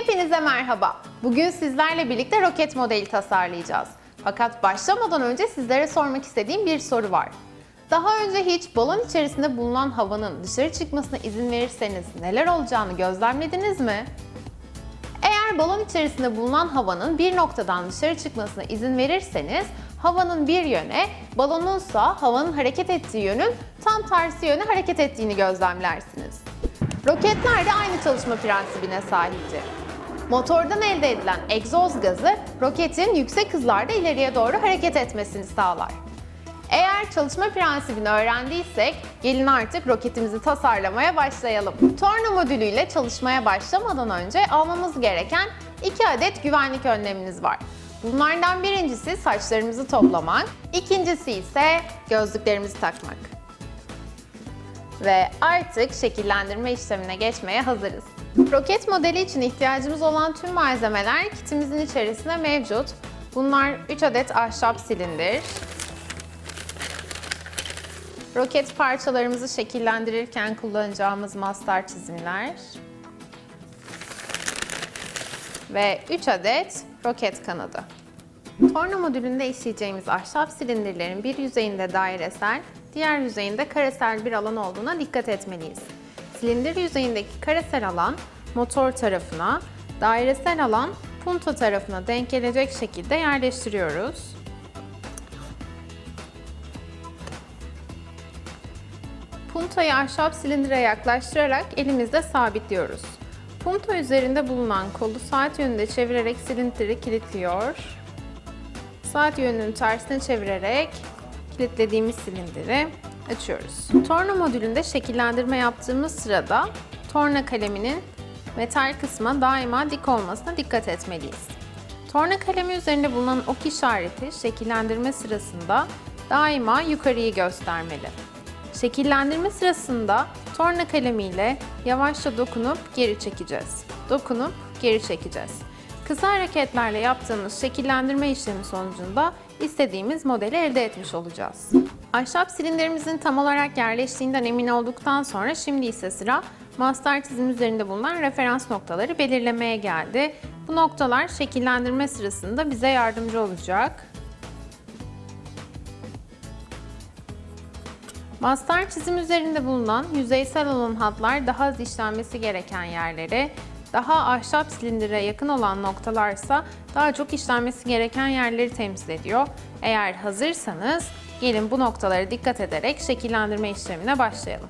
Hepinize merhaba. Bugün sizlerle birlikte roket modeli tasarlayacağız. Fakat başlamadan önce sizlere sormak istediğim bir soru var. Daha önce hiç balon içerisinde bulunan havanın dışarı çıkmasına izin verirseniz neler olacağını gözlemlediniz mi? Eğer balon içerisinde bulunan havanın bir noktadan dışarı çıkmasına izin verirseniz havanın bir yöne, balonunsa havanın hareket ettiği yönün tam tersi yöne hareket ettiğini gözlemlersiniz. Roketler de aynı çalışma prensibine sahiptir. Motordan elde edilen egzoz gazı roketin yüksek hızlarda ileriye doğru hareket etmesini sağlar. Eğer çalışma prensibini öğrendiysek gelin artık roketimizi tasarlamaya başlayalım. Torna modülüyle çalışmaya başlamadan önce almamız gereken iki adet güvenlik önlemimiz var. Bunlardan birincisi saçlarımızı toplamak, ikincisi ise gözlüklerimizi takmak. Ve artık şekillendirme işlemine geçmeye hazırız. Roket modeli için ihtiyacımız olan tüm malzemeler kitimizin içerisinde mevcut. Bunlar 3 adet ahşap silindir, Roket parçalarımızı şekillendirirken kullanacağımız mastar çizimler ve 3 adet roket kanadı. Torna modülünde işleyeceğimiz ahşap silindirlerin bir yüzeyinde dairesel, diğer yüzeyinde karesel bir alan olduğuna dikkat etmeliyiz. Silindir yüzeyindeki karesel alan motor tarafına, dairesel alan punta tarafına denk gelecek şekilde yerleştiriyoruz. Puntayı ahşap silindire yaklaştırarak elimizde sabitliyoruz. Punta üzerinde bulunan kolu saat yönünde çevirerek silindiri kilitliyor. Saat yönünün tersine çevirerek kilitlediğimiz silindiri açıyoruz. Torna modülünde şekillendirme yaptığımız sırada torna kaleminin metal kısma daima dik olmasına dikkat etmeliyiz. Torna kalemi üzerinde bulunan ok işareti şekillendirme sırasında daima yukarıyı göstermeli. Şekillendirme sırasında torna kalemiyle yavaşça dokunup geri çekeceğiz. Dokunup geri çekeceğiz. Kısa hareketlerle yaptığımız şekillendirme işlemi sonucunda istediğimiz modeli elde etmiş olacağız. Ahşap silindirimizin tam olarak yerleştiğinden emin olduktan sonra şimdi ise sıra master çizim üzerinde bulunan referans noktaları belirlemeye geldi. Bu noktalar şekillendirme sırasında bize yardımcı olacak. Master çizim üzerinde bulunan yüzeysel olan hatlar daha az işlenmesi gereken yerleri, daha ahşap silindire yakın olan noktalarsa daha çok işlenmesi gereken yerleri temsil ediyor. Eğer hazırsanız gelin bu noktalara dikkat ederek şekillendirme işlemine başlayalım.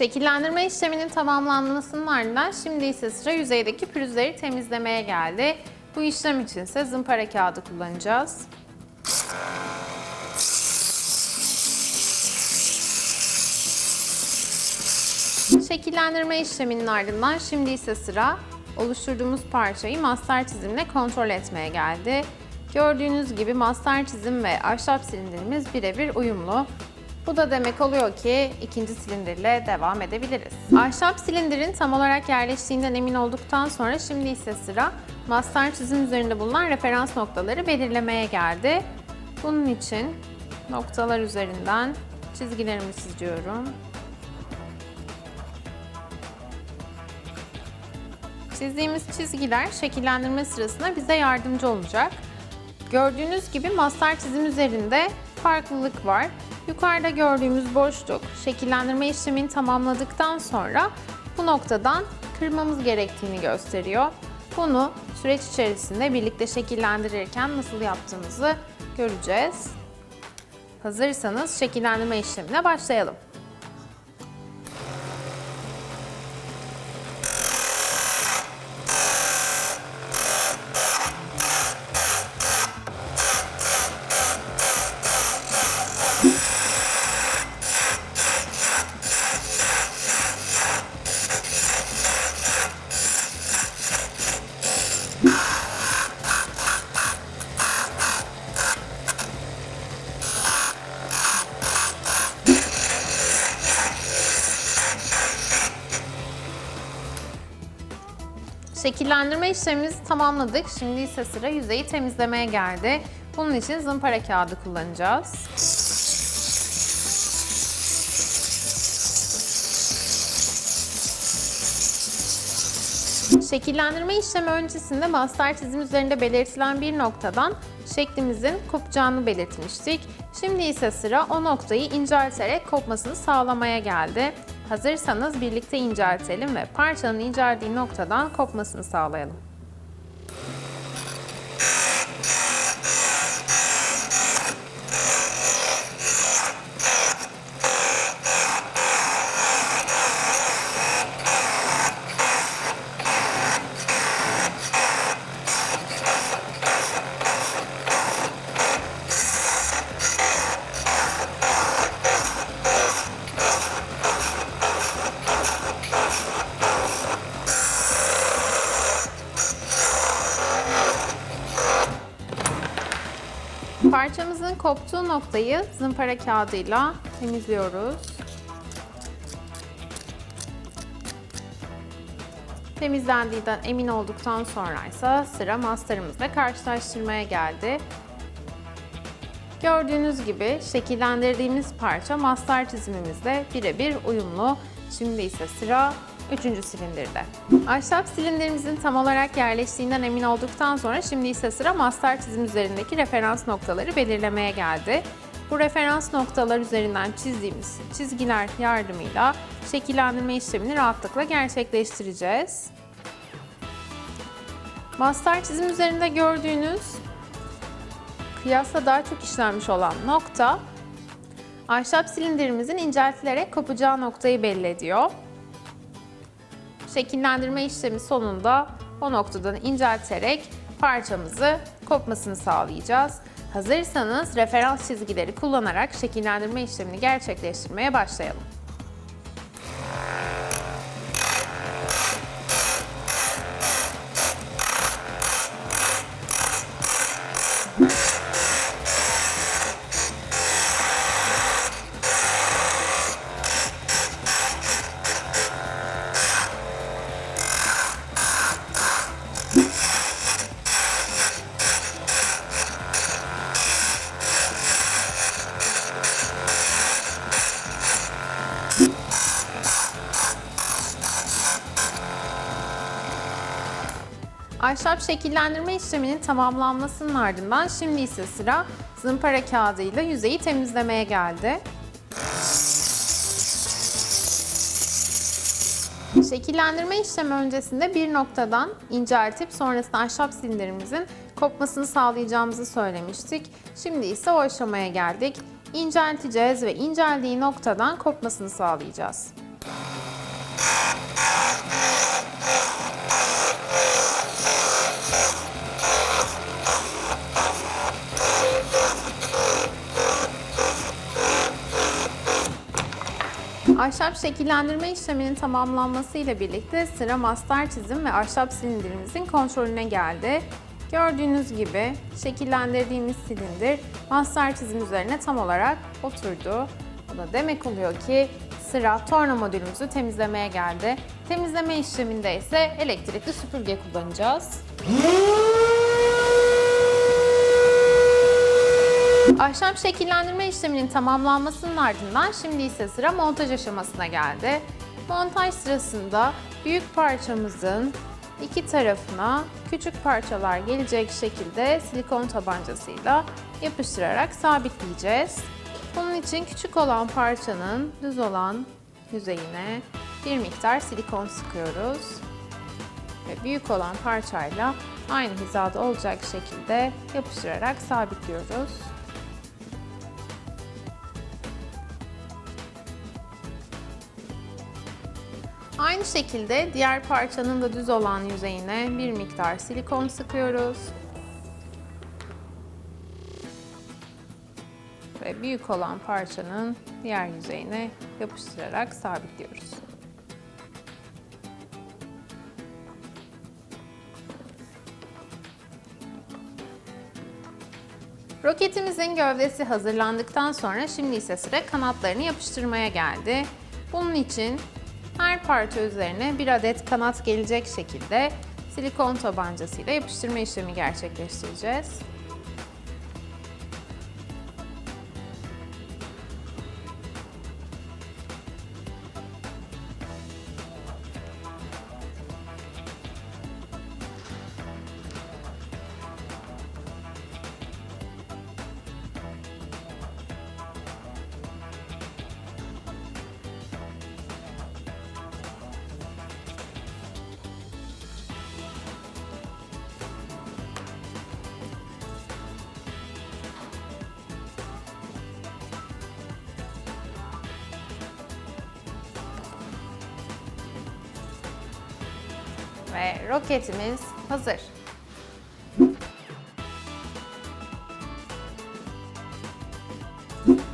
Şekillendirme işleminin tamamlanmasının ardından şimdi ise sıra yüzeydeki pürüzleri temizlemeye geldi. Bu işlem için ise zımpara kağıdı kullanacağız. Şekillendirme işleminin ardından şimdi ise sıra oluşturduğumuz parçayı master çizimle kontrol etmeye geldi. Gördüğünüz gibi master çizim ve ahşap silindirimiz birebir uyumlu. Bu da demek oluyor ki ikinci silindirle devam edebiliriz. Ahşap silindirin tam olarak yerleştiğinden emin olduktan sonra şimdi ise sıra master çizim üzerinde bulunan referans noktaları belirlemeye geldi. Bunun için noktalar üzerinden çizgilerimi çiziyorum. Çizdiğimiz çizgiler şekillendirme sırasında bize yardımcı olacak. Gördüğünüz gibi master çizim üzerinde farklılık var. Yukarıda gördüğümüz boşluk şekillendirme işlemini tamamladıktan sonra bu noktadan kırmamız gerektiğini gösteriyor. Bunu süreç içerisinde birlikte şekillendirirken nasıl yaptığımızı göreceğiz. Hazırsanız şekillendirme işlemine başlayalım. Şekillendirme işlemimizi tamamladık. Şimdi ise sıra yüzeyi temizlemeye geldi. Bunun için zımpara kağıdı kullanacağız. Şekillendirme işlemi öncesinde master çizim üzerinde belirtilen bir noktadan şeklimizin kopacağını belirtmiştik. Şimdi ise sıra o noktayı incelterek kopmasını sağlamaya geldi. Hazırsanız birlikte inceltelim ve parçanın inceldiği noktadan kopmasını sağlayalım. Koptuğu noktayı zımpara kağıdıyla temizliyoruz. Temizlendiğinden emin olduktan sonra ise sıra masterımızla karşılaştırmaya geldi. Gördüğünüz gibi şekillendirdiğimiz parça master çizimimizle birebir uyumlu. Şimdi ise sıra 3. silindirde. Ahşap silindirimizin tam olarak yerleştiğinden emin olduktan sonra şimdi ise sıra master çizim üzerindeki referans noktaları belirlemeye geldi. Bu referans noktalar üzerinden çizdiğimiz çizgiler yardımıyla şekillendirme işlemini rahatlıkla gerçekleştireceğiz. Master çizim üzerinde gördüğünüz kıyasla daha çok işlenmiş olan nokta ahşap silindirimizin inceltilerek kopacağı noktayı belli ediyor. Şekillendirme işlemi sonunda o noktadan incelterek parçamızı kopmasını sağlayacağız. Hazırsanız referans çizgileri kullanarak şekillendirme işlemini gerçekleştirmeye başlayalım. Ahşap şekillendirme işleminin tamamlanmasının ardından şimdi ise sıra zımpara kağıdıyla yüzeyi temizlemeye geldi. Şekillendirme işlemi öncesinde bir noktadan inceltip sonrasında ahşap silindirimizin kopmasını sağlayacağımızı söylemiştik. Şimdi ise o aşamaya geldik. İncelteceğiz ve inceldiği noktadan kopmasını sağlayacağız. Ahşap şekillendirme işleminin tamamlanması ile birlikte sıra master çizim ve ahşap silindirimizin kontrolüne geldi. Gördüğünüz gibi şekillendirdiğimiz silindir master çizim üzerine tam olarak oturdu. Bu da demek oluyor ki sıra torna modülümüzü temizlemeye geldi. Temizleme işleminde ise elektrikli süpürge kullanacağız. Ahşap şekillendirme işleminin tamamlanmasının ardından şimdi ise sıra montaj aşamasına geldi. Montaj sırasında büyük parçamızın iki tarafına küçük parçalar gelecek şekilde silikon tabancasıyla yapıştırarak sabitleyeceğiz. Bunun için küçük olan parçanın düz olan yüzeyine bir miktar silikon sıkıyoruz. Ve büyük olan parçayla aynı hizada olacak şekilde yapıştırarak sabitliyoruz. Aynı şekilde diğer parçanın da düz olan yüzeyine bir miktar silikon sıkıyoruz. Ve büyük olan parçanın diğer yüzeyine yapıştırarak sabitliyoruz. Roketimizin gövdesi hazırlandıktan sonra şimdi ise sıra kanatlarını yapıştırmaya geldi. Bunun için her parça üzerine bir adet kanat gelecek şekilde silikon tabancasıyla yapıştırma işlemi gerçekleştireceğiz. Ve roketimiz hazır.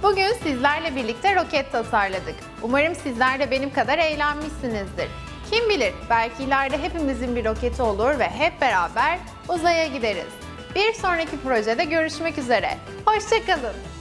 Bugün sizlerle birlikte roket tasarladık. Umarım sizler de benim kadar eğlenmişsinizdir. Kim bilir belki ileride hepimizin bir roketi olur ve hep beraber uzaya gideriz. Bir sonraki projede görüşmek üzere. Hoşçakalın.